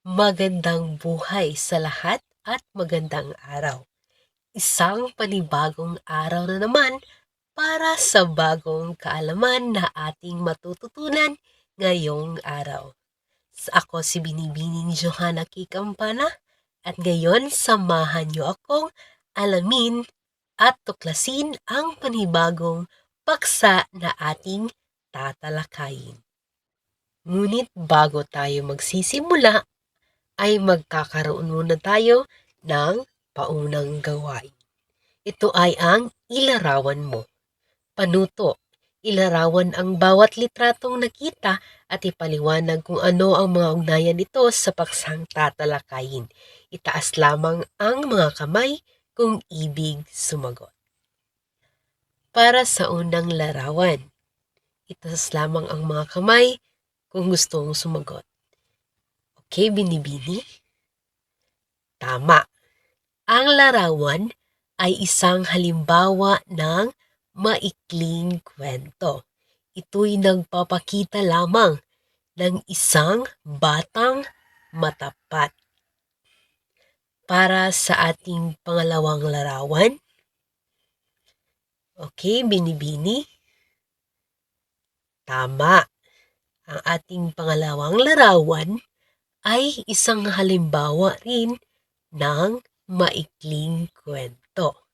Magandang buhay sa lahat at magandang araw. Isang panibagong araw na naman para sa bagong kaalaman na ating matututunan ngayong araw. Ako si Binibining Johanna K. Campana at ngayon samahan niyo akong alamin at tuklasin ang panibagong paksa na ating tatalakayin. Ngunit bago tayo magsisimula, ay magkakaroon muna tayo ng paunang gawain. Ito ay ang ilarawan mo. Panuto, ilarawan ang bawat litratong nakita at ipaliwanag kung ano ang mga ugnayan nito sa paksang tatalakayin. Itaas lamang ang mga kamay kung ibig sumagot. Para sa unang larawan, itaas lamang ang mga kamay kung gusto mong sumagot. Okay, binibini? Tama. Ang larawan ay isang halimbawa ng maikling kwento. Ito'y nagpapakita lamang ng isang batang matapat. Para sa ating pangalawang larawan, okay, binibini? Tama. Ang ating pangalawang larawan ay isang halimbawa rin ng maikling kwento.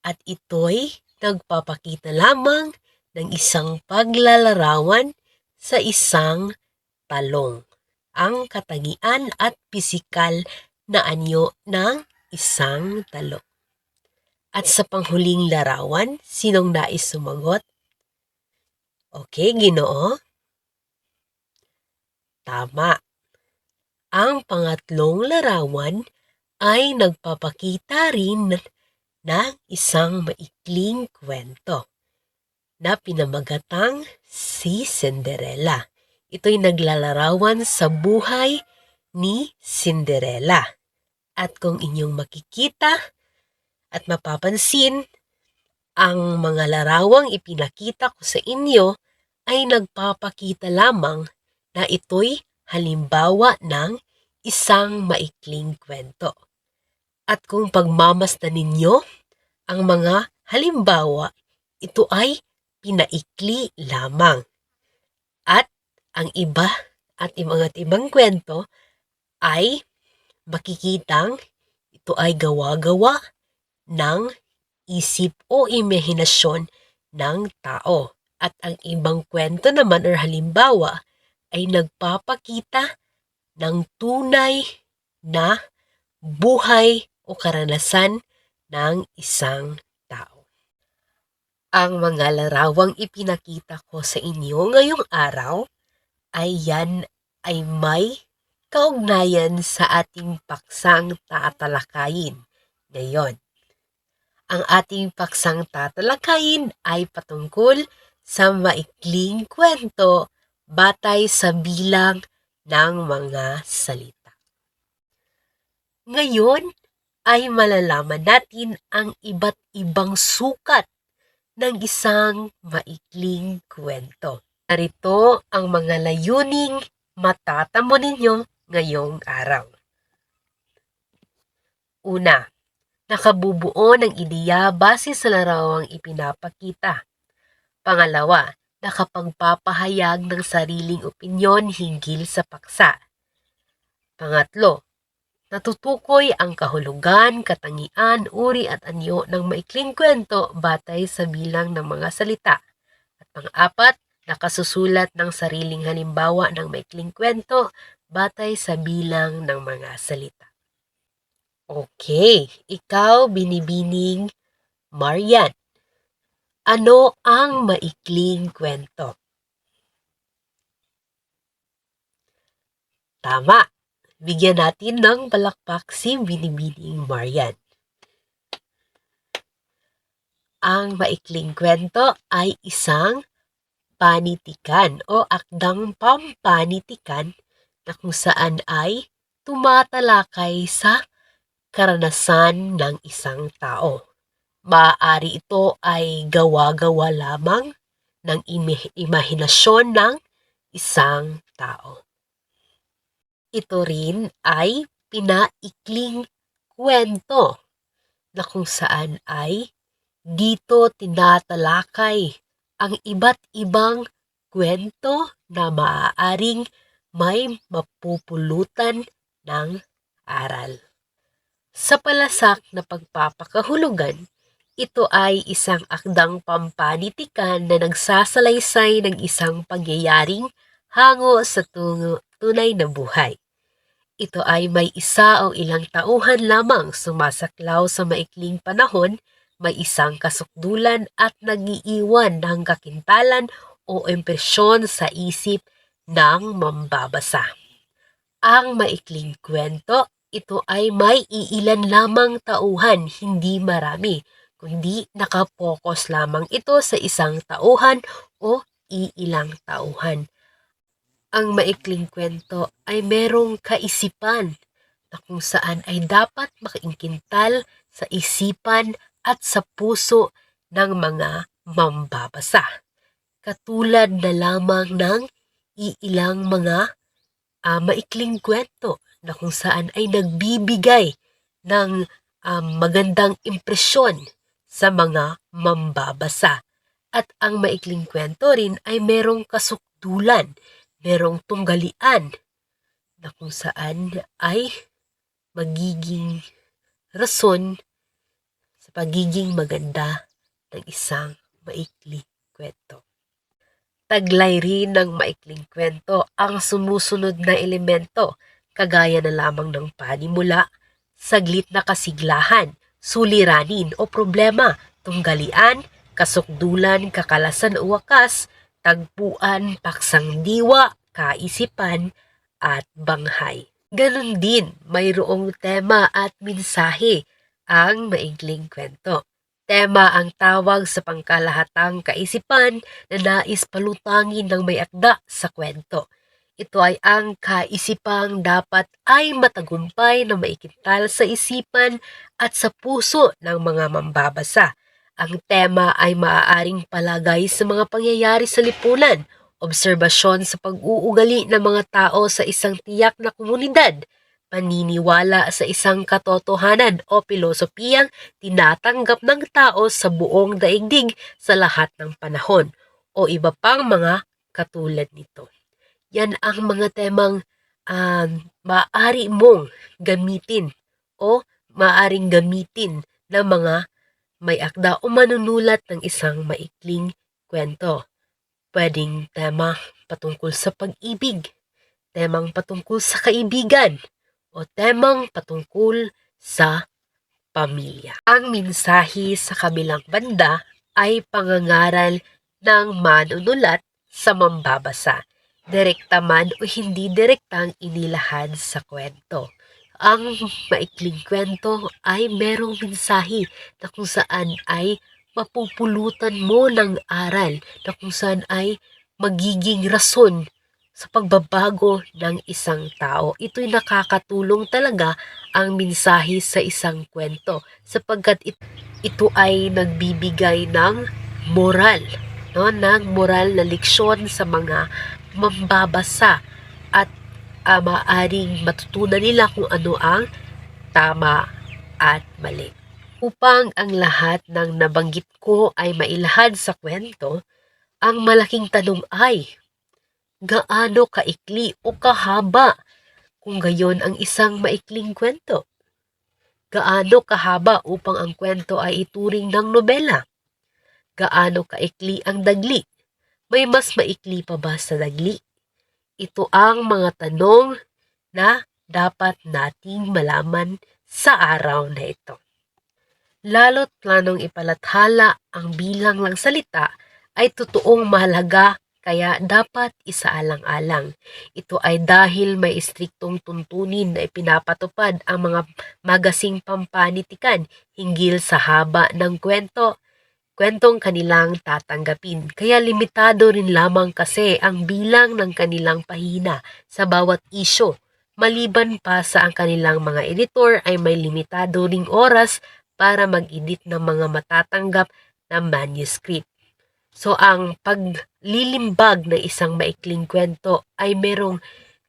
At ito'y nagpapakita lamang ng isang paglalarawan sa isang talong. Ang katangian at pisikal na anyo ng isang talong. At sa panghuling larawan, sinong nais sumagot? Okay, ginoo? Tama. Ang pangatlong larawan ay nagpapakita rin ng isang maikling kwento na pinamagatang si Cinderella. Ito'y naglalarawan sa buhay ni Cinderella. At kung inyong makikita at mapapansin, ang mga larawang ipinakita ko sa inyo ay nagpapakita lamang na ito'y halimbawa ng isang maikling kwento. At kung pagmamasdan ninyo ang mga halimbawa, ito ay pinaikli lamang. At ang iba at mga ibang kwento ay makikitang ito ay gawa-gawa ng isip o imahinasyon ng tao. At ang ibang kwento naman or halimbawa ay nagpapakita ng tunay na buhay o karanasan ng isang tao. Ang mga larawang ipinakita ko sa inyo ngayong araw ay yan ay may kaugnayan sa ating paksang tatalakayin ngayon. Ang ating paksang tatalakayin ay patungkol sa maikling kwento batay sa bilang ng mga salita. Ngayon ay malalaman natin ang iba't ibang sukat ng isang maikling kwento. Narito ang mga layuning matatamo ninyo ngayong araw. Una, nakabubuo ng ideya base sa larawang ipinapakita. Pangalawa, nakapagpapahayag ng sariling opinyon hinggil sa paksa. Pangatlo, natutukoy ang kahulugan, katangian, uri at anyo ng maikling kwento batay sa bilang ng mga salita. At pang-apat, nakasusulat ng sariling halimbawa ng maikling kwento batay sa bilang ng mga salita. Okay, ikaw binibining Marian. Ano ang maikling kwento? Tama. Bigyan natin ng palakpak si Binibining Marian. Ang maikling kwento ay isang panitikan o akdang pampanitikan na kung saan ay tumatalakay sa karanasan ng isang tao. Maaari ito ay gawa-gawa lamang ng imahinasyon ng isang tao. Ito rin ay pinaikling kwento na kung saan ay dito tinatalakay ang iba't ibang kwento na maaaring may mapupulutan ng aral. Sa palasak na pagpapakahulugan, ito ay isang akdang pampanitikan na nagsasalaysay ng isang pangyayaring hango sa tungo, tunay na buhay. Ito ay may isa o ilang tauhan lamang sumasaklaw sa maikling panahon, may isang kasukdulan at nagiiwan ng kakintalan o impresyon sa isip ng mambabasa. Ang maikling kwento, ito ay may iilan lamang tauhan, hindi marami, kundi nakapokus lamang ito sa isang tauhan o iilang tauhan. Ang maikling kwento ay merong kaisipan na kung saan ay dapat makiingkintal sa isipan at sa puso ng mga mambabasa. Katulad na lamang ng iilang mga uh, maikling kwento na kung saan ay nagbibigay ng um, magandang impresyon sa mga mambabasa. At ang maikling kwento rin ay merong kasukdulan, merong tunggalian na kung saan ay magiging rason sa pagiging maganda ng isang maikling kwento. Taglay rin ng maikling kwento ang sumusunod na elemento, kagaya na lamang ng panimula, saglit na kasiglahan, suliranin o problema, tunggalian, kasukdulan, kakalasan o wakas, tagpuan, paksang diwa, kaisipan, at banghay. Ganon din, mayroong tema at mensahe ang maikling kwento. Tema ang tawag sa pangkalahatang kaisipan na nais palutangin ng may akda sa kwento. Ito ay ang kaisipang dapat ay matagumpay na maikintal sa isipan at sa puso ng mga mambabasa. Ang tema ay maaaring palagay sa mga pangyayari sa lipunan obserbasyon sa pag-uugali ng mga tao sa isang tiyak na komunidad, paniniwala sa isang katotohanan o pilosopiyang tinatanggap ng tao sa buong daigdig sa lahat ng panahon o iba pang mga katulad nito. Yan ang mga temang um, maaari mong gamitin o maaring gamitin ng mga may akda o manunulat ng isang maikling kwento. Pwedeng tema patungkol sa pag-ibig, temang patungkol sa kaibigan, o temang patungkol sa pamilya. Ang minsahi sa kabilang banda ay pangangaral ng manunulat sa mambabasa, direkta man o hindi direktang inilahad sa kwento. Ang maikling kwento ay merong mensahe na kung saan ay mapupulutan mo ng aral na kung saan ay magiging rason sa pagbabago ng isang tao. Ito'y nakakatulong talaga ang mensahe sa isang kwento sapagkat ito ay nagbibigay ng moral, no, ng moral na leksyon sa mga mambabasa at uh, maaring matutunan nila kung ano ang tama at mali. Upang ang lahat ng nabanggit ko ay mailahad sa kwento, ang malaking tanong ay, gaano kaikli o kahaba kung gayon ang isang maikling kwento? Gaano kahaba upang ang kwento ay ituring ng nobela? Gaano kaikli ang dagli? May mas maikli pa ba sa dagli? Ito ang mga tanong na dapat nating malaman sa araw na ito lalo't planong ipalathala ang bilang lang salita ay totoong mahalaga kaya dapat isaalang-alang. Ito ay dahil may istriktong tuntunin na ipinapatupad ang mga magasing pampanitikan hinggil sa haba ng kwento, kwentong kanilang tatanggapin. Kaya limitado rin lamang kasi ang bilang ng kanilang pahina sa bawat isyo. Maliban pa sa ang kanilang mga editor ay may limitado ring oras para mag-edit ng mga matatanggap na manuscript. So ang paglilimbag ng isang maikling kwento ay merong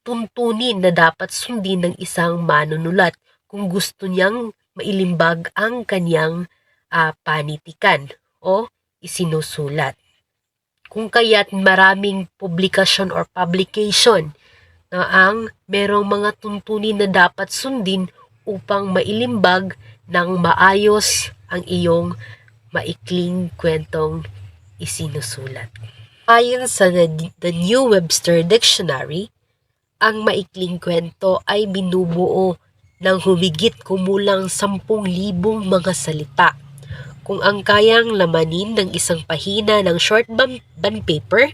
tuntunin na dapat sundin ng isang manunulat kung gusto niyang mailimbag ang kanyang ah, panitikan o isinusulat. Kung kaya't maraming publikasyon or publication na ang merong mga tuntunin na dapat sundin upang mailimbag ng maayos ang iyong maikling kwentong isinusulat. Ayon sa The New Webster Dictionary, ang maikling kwento ay binubuo ng humigit kumulang 10,000 mga salita. Kung ang kayang lamanin ng isang pahina ng short band, paper,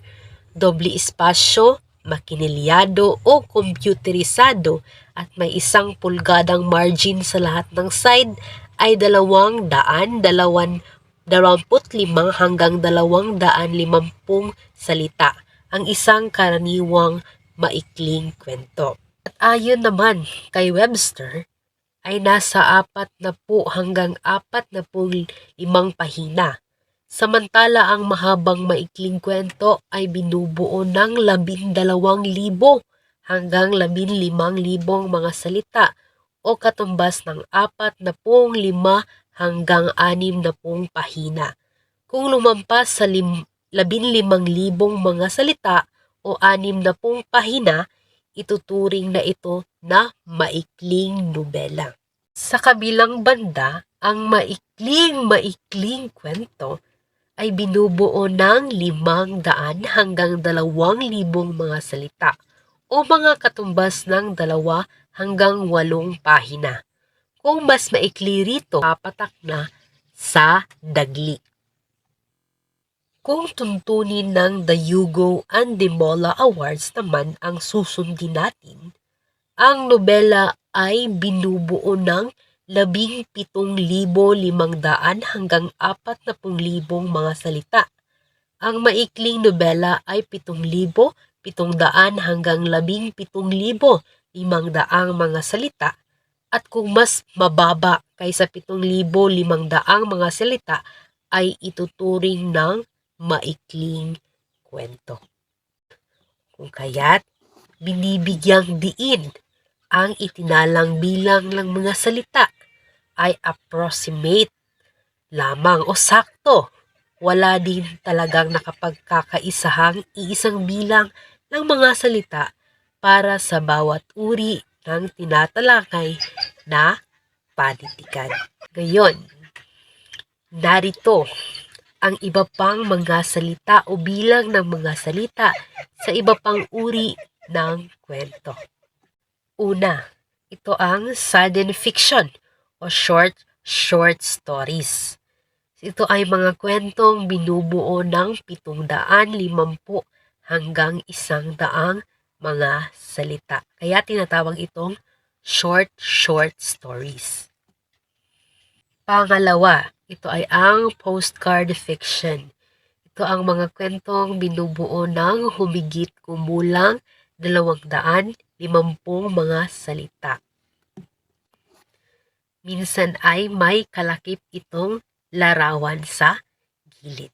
doble espasyo, makinelyado o computerisado at may isang pulgadang margin sa lahat ng side ay dalawang daan, dalawan, dalawamput limang hanggang dalawang daan limampung salita ang isang karaniwang maikling kwento. At ayon naman kay Webster, ay nasa apat na po hanggang apat na po limang pahina. Samantala ang mahabang maikling kwento ay binubuo ng labindalawang libo hanggang labinlimang libong mga salita o katumbas ng apat na pong lima hanggang anim na pong pahina. Kung lumampas sa lim, labinlimang libong mga salita o anim na pong pahina, ituturing na ito na maikling nobela. Sa kabilang banda, ang maikling maikling kwento ay binubuo ng limang daan hanggang dalawang libong mga salita o mga katumbas ng dalawa hanggang walong pahina. Kung mas maikli rito, papatak na sa dagli. Kung tuntunin ng the Hugo and the Mola Awards naman ang susundin natin, ang nobela ay binubuo ng labing pitong libo limang daan hanggang apat na pung libong mga salita. Ang maikling nobela ay pitong libo, pitong daan hanggang labing pitong libo limang daang mga salita at kung mas mababa kaysa pitong libo limang daang mga salita ay ituturing ng maikling kwento. Kung kaya't binibigyang diin ang itinalang bilang ng mga salita ay approximate lamang o sakto. Wala din talagang nakapagkakaisahang iisang bilang ng mga salita para sa bawat uri ng tinatalakay na panitikan. Gayon, narito ang iba pang mga salita o bilang ng mga salita sa iba pang uri ng kwento. Una, ito ang sudden fiction o short short stories. Ito ay mga kwentong binubuo ng 750 hanggang 100 mga salita. Kaya tinatawag itong short short stories. Pangalawa, ito ay ang postcard fiction. Ito ang mga kwentong binubuo ng humigit kumulang 250 mga salita. Minsan ay may kalakip itong larawan sa gilid.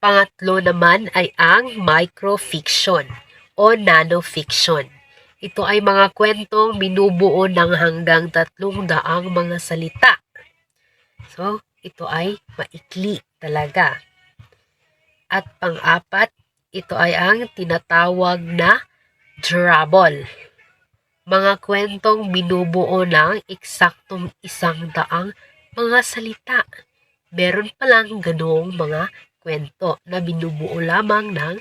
Pangatlo naman ay ang microfiction o nanofiction. Ito ay mga kwentong binubuo ng hanggang tatlong daang mga salita. So, ito ay maikli talaga. At pang-apat, ito ay ang tinatawag na drabble. Mga kwentong binubuo ng eksaktong isang daang mga salita. Meron palang ganong mga kwento na binubuo lamang ng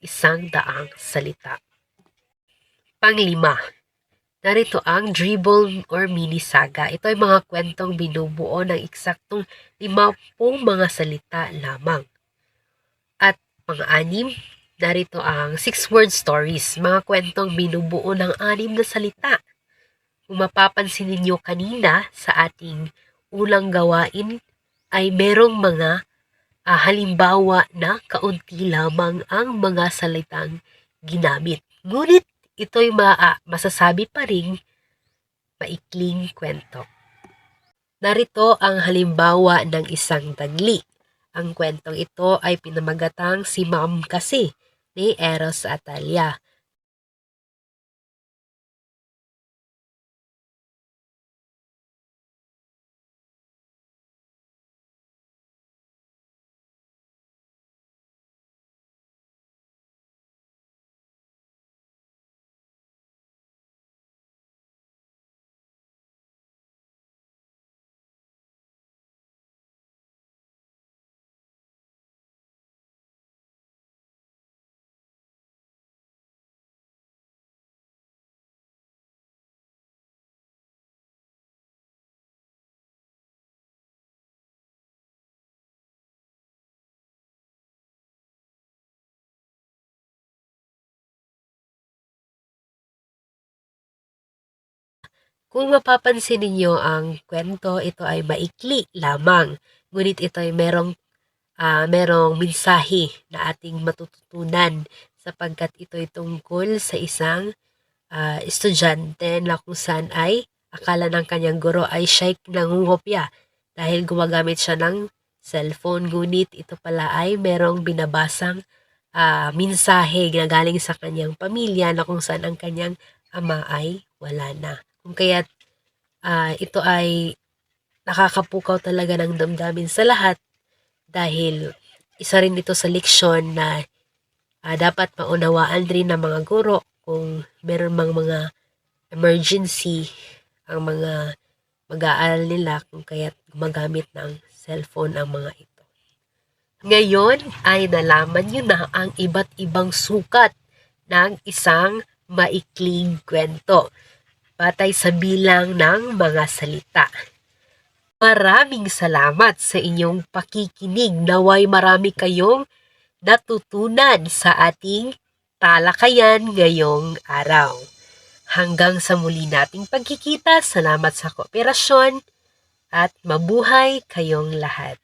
isang daang salita. Panglima, narito ang dribble or mini saga. Ito ay mga kwentong binubuo ng eksaktong limampung mga salita lamang. Pang-anim, narito ang six-word stories, mga kwentong binubuo ng anim na salita. Kung mapapansin ninyo kanina sa ating unang gawain ay merong mga ah, halimbawa na kaunti lamang ang mga salitang ginamit. Ngunit ito'y maa, masasabi pa rin maikling kwento. Narito ang halimbawa ng isang tagli. Ang kwentong ito ay pinamagatang si Ma'am kasi ni Eros Atalia. Kung mapapansin ninyo ang kwento, ito ay maikli lamang. Ngunit ito ay merong, ah, merong mensahe na ating matututunan sapagkat ito ay tungkol sa isang ah, estudyante na kung saan ay akala ng kanyang guro ay siya'y nangungopya dahil gumagamit siya ng cellphone. Ngunit ito pala ay merong binabasang ah, mensahe na galing sa kanyang pamilya na kung saan ang kanyang ama ay wala na. Kaya't ah, ito ay nakakapukaw talaga ng damdamin sa lahat dahil isa rin ito sa leksyon na ah, dapat maunawaan rin ng mga guro kung meron mang mga emergency ang mga mag-aaral nila kung kaya't gumagamit ng cellphone ang mga ito. Ngayon ay nalaman nyo na ang iba't ibang sukat ng isang maikling kwento batay sa bilang ng mga salita. Maraming salamat sa inyong pakikinig. Naway marami kayong natutunan sa ating talakayan ngayong araw. Hanggang sa muli nating pagkikita, salamat sa kooperasyon at mabuhay kayong lahat.